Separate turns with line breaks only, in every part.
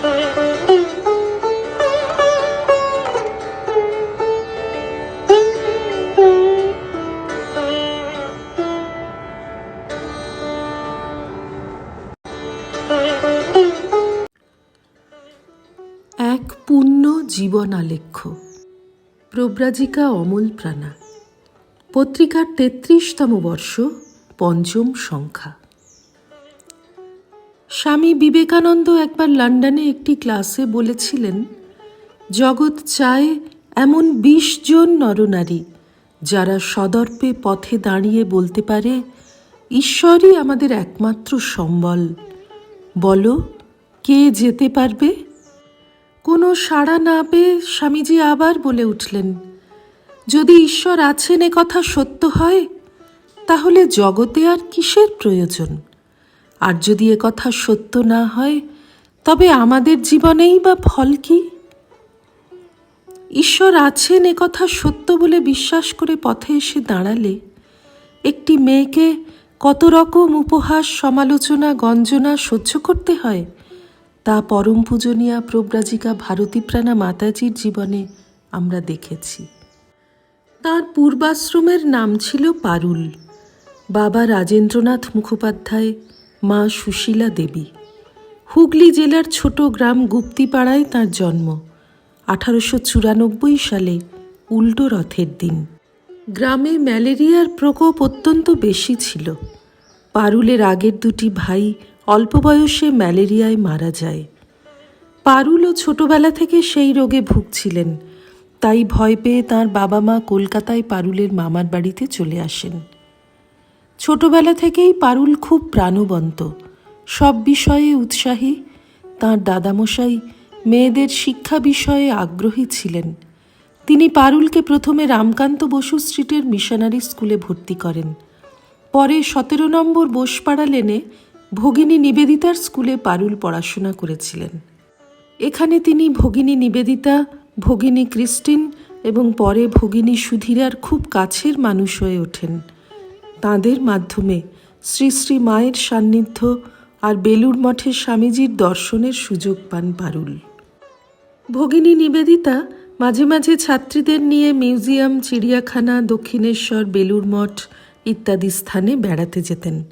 এক পূর্ণ জীবন আলেখ্য প্রব্রাজিকা অমল প্রাণা। পত্রিকার তেত্রিশতম বর্ষ পঞ্চম সংখ্যা। স্বামী বিবেকানন্দ একবার লন্ডনে একটি ক্লাসে বলেছিলেন, জগৎ চায় এমন বিশ জন নরনারী, যারা সদর্পে পথে দাঁড়িয়ে বলতে পারে, ঈশ্বরই আমাদের একমাত্র সম্বল। বলো, কে যেতে পারবে? কোনো সাড়া না পেয়ে স্বামীজি আবার বলে উঠলেন, যদি ঈশ্বর আছেন এ কথা সত্য হয়, তাহলে জগতে আর কিসের প্রয়োজন? আর যদি এ কথা সত্য না হয়, তবে আমাদের জীবনেই বা ফল কি? ঈশ্বর আছেন এ কথা সত্য বলে বিশ্বাস করে পথে এসে দাঁড়ালে। একটি মেয়েকে কত রকম উপহাস, সমালোচনা, গঞ্জনা সহ্য করতে হয়, তা পরম পূজনীয়া প্রব্রাজিকা ভারতীপ্রাণা মাতাজির জীবনে আমরা দেখেছি। তার পূর্বাশ্রমের নাম ছিল পারুল। বাবা রাজেন্দ্রনাথ মুখোপাধ্যায় মা সুশীলা দেবী। হুগলি জেলার ছোট গ্রাম গুপ্তিপাড়ায় তার জন্ম। আঠারোশো চুরানব্বই সালে উল্টো রথের দিন। গ্রামে ম্যালেরিয়ার প্রকোপ অত্যন্ত বেশি ছিল। পারুলের আগের দুটি ভাই অল্প বয়সে ম্যালেরিয়ায় মারা যায়। পারুলও ছোটবেলা থেকে সেই রোগে ভুগছিলেন। তাই ভয় পেয়ে তার বাবা মা কলকাতায় পারুলের মামার বাড়িতে চলে আসেন। ছোটবেলা থেকেই পারুল খুব প্রাণবন্ত। সব বিষয়ে উৎসাহী, তাঁর দাদামশাই মেয়েদের শিক্ষা বিষয়ে আগ্রহী ছিলেন। তিনি পারুলকে প্রথমে রামকান্ত বসু স্ট্রিটের মিশনারি স্কুলে ভর্তি করেন। পরে সতেরো নম্বর বোসপাড়া লেনে ভগিনী নিবেদিতার স্কুলে পারুল পড়াশোনা করেছিলেন। এখানে তিনি ভগিনী নিবেদিতা, ভগিনী ক্রিস্টিন এবং পরে ভগিনী সুধীরার খুব কাছের মানুষ হয়ে ওঠেন। তাঁদের মাধ্যমে শ্রী শ্রী মায়ের সান্নিধ্য আর বেলুর মঠের স্বামীজির দর্শনের সুযোগ পান পারুল। ভগিনী নিবেদিতা মাঝে মাঝে ছাত্রীদের নিয়ে মিউজিয়াম, চিড়িয়াখানা, দক্ষিণেশ্বর বেলুর মঠ ইত্যাদি স্থানে বেড়াতে যেতেন।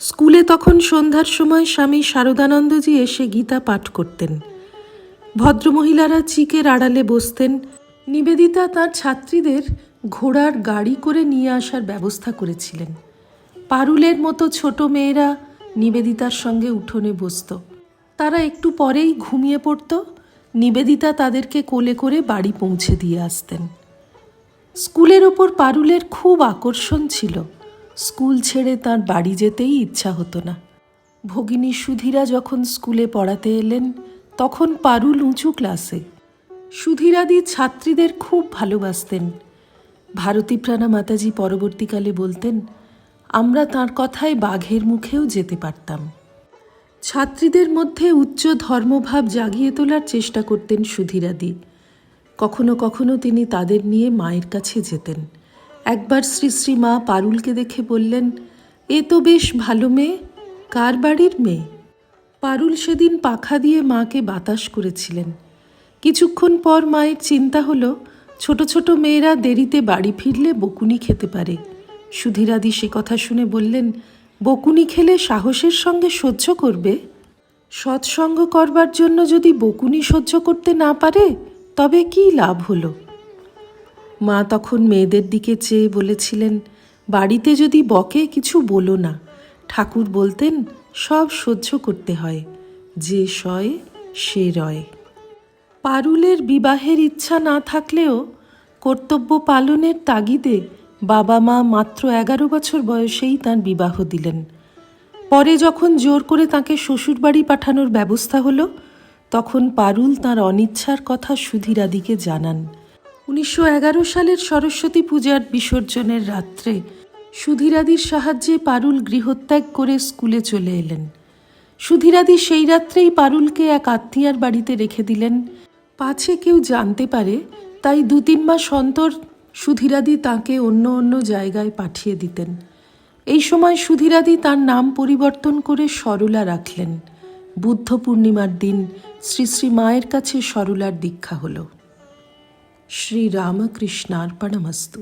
স্কুলে তখন সন্ধ্যার সময় স্বামী শারদানন্দজি এসে গীতা পাঠ করতেন। ভদ্রমহিলারা চিকের আড়ালে বসতেন। নিবেদিতা তার ছাত্রীদের ঘোড়ার গাড়ি করে নিয়ে আসার ব্যবস্থা করেছিলেন। পারুলের মতো ছোট মেয়েরা নিবেদিতার সঙ্গে উঠোনে বসত। তারা একটু পরেই ঘুমিয়ে পড়ত। নিবেদিতা তাদেরকে কোলে করে বাড়ি পৌঁছে দিয়ে আসতেন। স্কুলের ওপর পারুলের খুব আকর্ষণ ছিল। স্কুল ছেড়ে তার বাড়ি যেতেই ইচ্ছা হতো না। ভগিনী সুধীরা যখন স্কুলে পড়াতে এলেন, তখন পারুল উঁচু ক্লাসে। সুধীরাদি ছাত্রীদের খুব ভালোবাসতেন। ভারতীপ্রাণা মাতাজি পরবর্তীকালে বলতেন, আমরা তার কথায় বাঘের মুখেও যেতে পারতাম। ছাত্রীদের মধ্যে উচ্চ ধর্মভাব জাগিয়ে তোলার চেষ্টা করতেন সুধীরাদি। কখনো কখনো তিনি তাদের নিয়ে মায়ের কাছে যেতেন। একবার শ্রী শ্রী মা পারুলকে দেখে বললেন, এ তো বেশ ভালো মেয়ে, কার বাড়ির মেয়ে? পারুল সেদিন পাখা দিয়ে মাকে বাতাস করেছিলেন। কিছুক্ষণ পর মায়ের চিন্তা হলো ছোট ছোট মেয়েরা দেরিতে বাড়ি ফিরলে বকুনি খেতে পারে। সুধীরাদি সে কথা শুনে বললেন, বকুনি খেলে সাহসের সঙ্গে সহ্য করবে? সৎসঙ্গ করবার জন্য যদি বকুনি সহ্য করতে না পারে, তবে কি লাভ হলো? মা তখন মেয়েদের দিকে চেয়ে বলেছিলেন, বাড়িতে যদি বকে, কিছু বলো না। ঠাকুর বলতেন, সব সহ্য করতে হয়। যে সয়, সে রয়। পারুলের বিবাহের ইচ্ছা না থাকলেও কর্তব্য পালনের তাগিদে বাবা মা মাত্র এগারো বছর বয়সেই তার বিবাহ দিলেন। পরে যখন জোর করে তাকে শ্বশুরবাড়ি পাঠানোর ব্যবস্থা হলো, তখন পারুল তার অনিচ্ছার কথা সুধীরাদিকে জানান। উনিশশো এগারো সালের সরস্বতী পূজার বিসর্জনের রাত্রে সুধীরাদির সাহায্যে পারুল গৃহত্যাগ করে স্কুলে চলে এলেন। সুধীরাদি সেই রাত্রেই পারুলকে এক আত্মীয়ার বাড়িতে রেখে দিলেন। পাছে কেউ জানতে পারে, তাই দু তিন মাস অন্তর সুধীরাদি তাকে অন্য অন্য জায়গায় পাঠিয়ে দিতেন। এই সময় সুধীরাদি তার নাম পরিবর্তন করে সরলা রাখলেন। বুদ্ধ পূর্ণিমার দিন শ্রী শ্রী মায়ের কাছে সরলার দীক্ষা হল। শ্রী রামকৃষ্ণার্পণমস্তু।